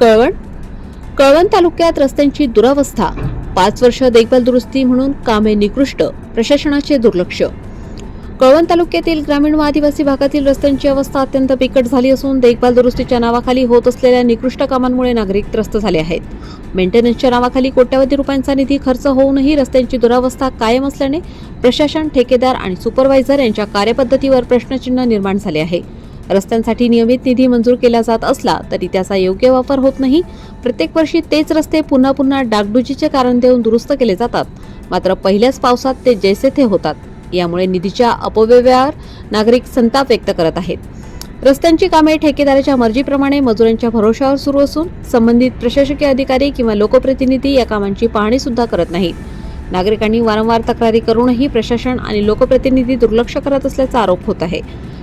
कळवण? कळवण तालुक्यात रस्त्यांची दुरावस्था पाच वर्ष देखभाल दुरुस्ती म्हणून कामे निकृष्ट प्रशासनाचे दुर्लक्ष. कळवण तालुक्यातील ग्रामीण व आदिवासी भागातील रस्त्यांची अवस्था अत्यंत बिकट झाली असून देखभाल दुरुस्तीच्या नावाखाली होत असलेल्या निकृष्ट कामांमुळे नागरिक त्रस्त झाले आहेत. मेंटेनन्सच्या नावाखाली कोट्यवधी रुपयांचा निधी खर्च होऊनही रस्त्यांची दुरावस्था कायम असल्याने प्रशासन ठेकेदार आणि सुपरवायझर यांच्या कार्यपद्धतीवर प्रश्नचिन्ह निर्माण झाले आहे. रस्त्यांसाठी नियमित निधी मंजूर केला जात असला तरी त्याचा योग्य वापर होत नाही. प्रत्येक वर्षी तेच रस्ते पुन्हा पुन्हा डागडुजीचे कारण देऊन दुरुस्त केले जातात. मात्र पहिल्याच पावसात ते जैसे थे होतात. यामुळे निधीच्या अपव्ययावर नागरिक संताप व्यक्त करत आहेत. रस्त्यांची कामे ठेकेदाराच्या मर्जीप्रमाणे मजुरांच्या भरोशावर सुरू असून संबंधित प्रशासकीय अधिकारी किंवा लोकप्रतिनिधी या कामांची पाहणी सुद्धा करत नाहीत. नागरिकांनी वारंवार तक्रारी करूनही प्रशासन आणि लोकप्रतिनिधी दुर्लक्ष करत असल्याचा आरोप होत आहे.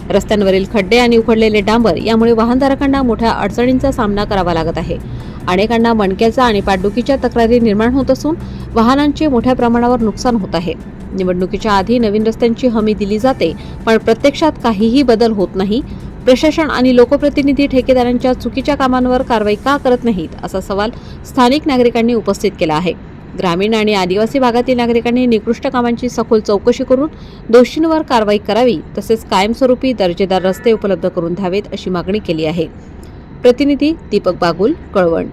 रस्त्यांवरील खड्डे आणि उखडलेले डांबर यामुळे वाहनधारकांना मोठ्या अडचणींचा सामना करावा लागत आहे. अनेकांना मणक्याचा आणि पाठदुखीच्या तक्रारी निर्माण होत असून वाहनांचे मोठ्या प्रमाणावर नुकसान होत आहे. निवडणुकीच्या आधी नवीन रस्त्यांची हमी दिली जाते पण प्रत्यक्षात काहीही बदल होत नाही. प्रशासन आणि लोकप्रतिनिधी ठेकेदारांच्या चुकीच्या कामांवर कारवाई का करत नाहीत असा सवाल स्थानिक नागरिकांनी उपस्थित केला आहे. ग्रामीण आणि आदिवासी भागातील नागरिकांनी निकृष्ट कामांची सखोल चौकशी करून दोषींवर कारवाई करावी तसेच कायमस्वरूपी दर्जेदार रस्ते उपलब्ध करून द्यावेत अशी मागणी केली आहे. प्रतिनिधी दीपक बागुल कळवण.